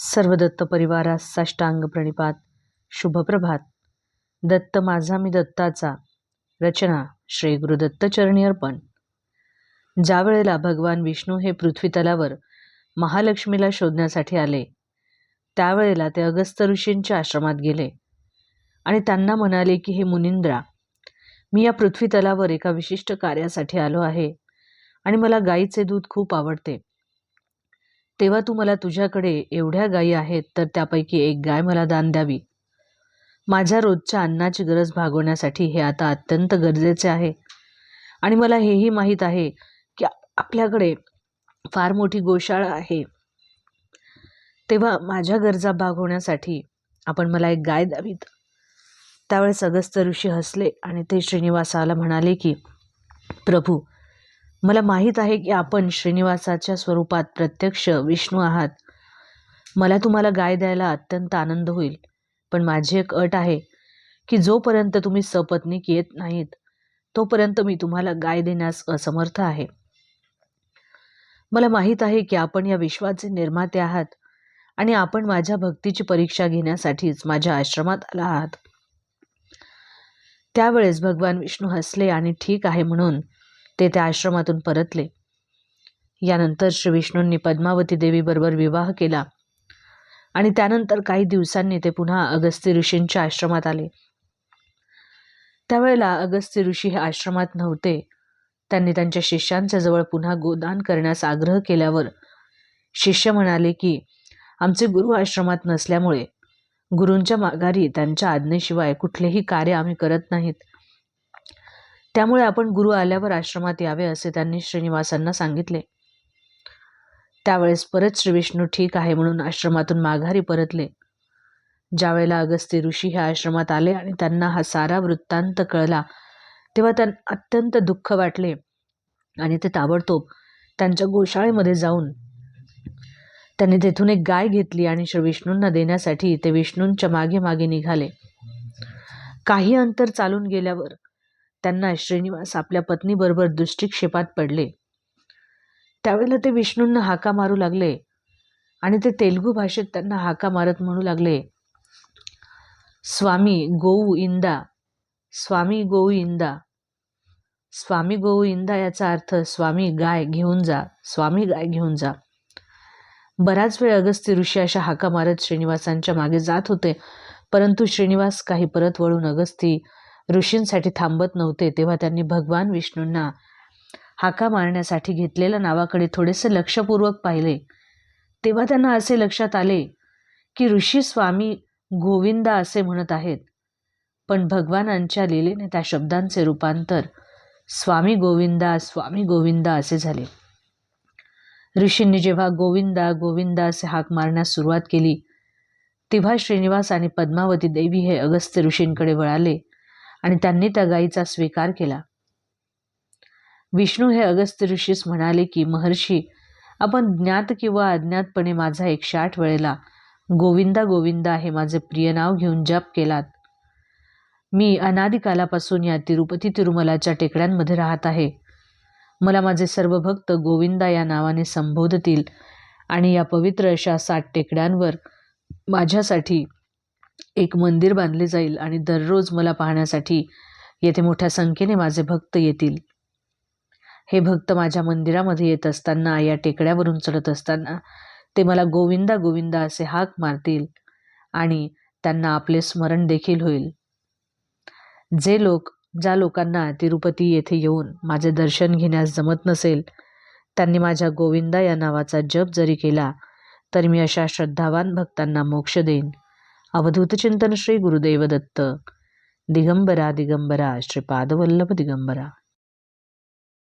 सर्व दत्त परिवारास साष्टांग प्रणिपात. शुभप्रभात. दत्त माझा मी दत्ताचा. रचना श्री गुरुदत्त चरणी अर्पण. ज्या वेळेला भगवान विष्णू हे पृथ्वीतलावर महालक्ष्मीला शोधण्यासाठी आले त्यावेळेला ते अगस्त ऋषींच्या आश्रमात गेले. आणि त्यांना म्हणाले की हे मुनिंद्रा मी या पृथ्वीतलावर एका विशिष्ट कार्यासाठी आलो आहे आणि मला गाईचे दूध खूप आवडते. तेव्हा तू मला तुझ्याकडे एवढ्या गायी आहेत तर त्यापैकी एक गाय मला दान द्यावी. माझ्या रोजच्या अन्नाची गरज भागवण्यासाठी हे आता अत्यंत गरजेचे आहे. आणि मला हेही माहीत आहे की आपल्याकडे फार मोठी गोशाळा आहे. तेव्हा माझ्या गरजा भागवण्यासाठी आपण मला एक गाय द्यावीत. त्यावेळेस अगस्त ऋषी हसले आणि ते श्रीनिवासाला म्हणाले की प्रभू मला माहीत आहे की आपण श्रीनिवासाच्या स्वरूपात प्रत्यक्ष विष्णू आहात. मला तुम्हाला गाय द्यायला अत्यंत आनंद होईल. पण माझी एक अट आहे की जोपर्यंत तुम्ही सपत्नीक येत नाहीत तोपर्यंत मी तुम्हाला गाय देण्यास असमर्थ आहे. मला माहीत आहे की आपण या विश्वाचे निर्माते आहात आणि आपण माझ्या भक्तीची परीक्षा घेण्यासाठीच माझ्या आश्रमात आला आहात. त्यावेळेस भगवान विष्णू हसले आणि ठीक आहे म्हणून ते त्या आश्रमातून परतले. यानंतर श्री विष्णूंनी पद्मावती देवीबरोबर विवाह केला आणि त्यानंतर काही दिवसांनी ते पुन्हा अगस्ती ऋषींच्या आश्रमात आले. त्यावेळेला अगस्ती ऋषी हे आश्रमात नव्हते. त्यांनी त्यांच्या शिष्यांच्या जवळ पुन्हा गोदान करण्यास आग्रह केल्यावर शिष्य म्हणाले की आमचे गुरु आश्रमात नसल्यामुळे गुरूंच्या माघारी त्यांच्या आज्ञेशिवाय कुठलेही कार्य आम्ही करत नाहीत. त्यामुळे आपण गुरु आल्यावर आश्रमात यावे असे त्यांनी श्रीनिवासांना सांगितले. त्यावेळेस परत श्री विष्णू ठीक आहे म्हणून आश्रमातून माघारी परतले. ज्यावेळेला अगस्ती ऋषी ह्या आश्रमात आले आणि त्यांना हा सारा वृत्तांत कळला तेव्हा त्यांना अत्यंत दुःख वाटले आणि ते ताबडतोब त्यांच्या गोशाळेमध्ये जाऊन त्यांनी तेथून एक गाय घेतली आणि श्री विष्णूंना देण्यासाठी ते विष्णूंच्या मागे मागे निघाले. काही अंतर चालून गेल्यावर त्यांना श्रीनिवास आपल्या पत्नीबरोबर दृष्टिक्षेपात पडले. त्यावेळेला ते विष्णूंना हाका मारू लागले आणि ते तेलुगू भाषेत त्यांना हाका मारत म्हणू लागले स्वामी गोऊ इंदा स्वामी गोऊ इंदा स्वामी गोऊ इंदा याचा अर्थ स्वामी गाय घेऊन जा स्वामी गाय घेऊन जा. बराच वेळ अगस्ती ऋषी अशा हाका मारत श्रीनिवासांच्या मागे जात होते परंतु श्रीनिवास काही परत वळून अगस्ती ऋषींसाठी थांबत नव्हते तेव्हा त्यांनी भगवान विष्णूंना हाका मारण्यासाठी घेतलेल्या नावाकडे थोडेसे लक्षपूर्वक पाहिले. तेव्हा त्यांना असे लक्षात आले की ऋषी स्वामी गोविंदा असे म्हणत आहेत. पण भगवानांच्या लिलेने त्या शब्दांचे रूपांतर स्वामी गोविंदा स्वामी गोविंदा असे झाले. ऋषींनी जेव्हा गोविंदा गोविंदा असे हाक मारण्यास सुरुवात केली तेव्हा श्रीनिवास आणि पद्मावती देवी हे अगस्त्य ऋषींकडे वळाले. आणि त्यांनी त्या स्वीकार केला. विष्णू हे अगस्त्य ऋषीस म्हणाले की महर्षी आपण ज्ञात किंवा अज्ञातपणे माझा एकशे आठ वेळेला. गोविंदा गोविंदा हे माझे प्रिय नाव घेऊन जप केलात. मी अनादिकालापासून या तिरुपती तिरुमलाच्या टेकड्यांमध्ये राहत आहे. मला माझे सर्व भक्त गोविंदा या नावाने संबोधतील आणि या पवित्र अशा सात टेकड्यांवर माझ्यासाठी एक मंदिर बांधले जाईल आणि दररोज मला पाहण्यासाठी येथे मोठ्या संख्येने माझे भक्त येतील. हे भक्त माझ्या मंदिरामध्ये येत असताना या टेकड्यावरून चढत असताना ते मला गोविंदा गोविंदा असे हाक मारतील आणि त्यांना आपले स्मरण देखील होईल. जे लोक ज्या लोकांना तिरुपती येथे येऊन माझे दर्शन घेण्यास जमत नसेल त्यांनी माझ्या गोविंदा या नावाचा जप जरी केला तर मी अशा श्रद्धावान भक्तांना मोक्ष देईन. अवधूत चिंतन श्री गुरुदेव दत्त दिगंबरा दिगंबरा श्रीपादवल्लभ दिगंबरा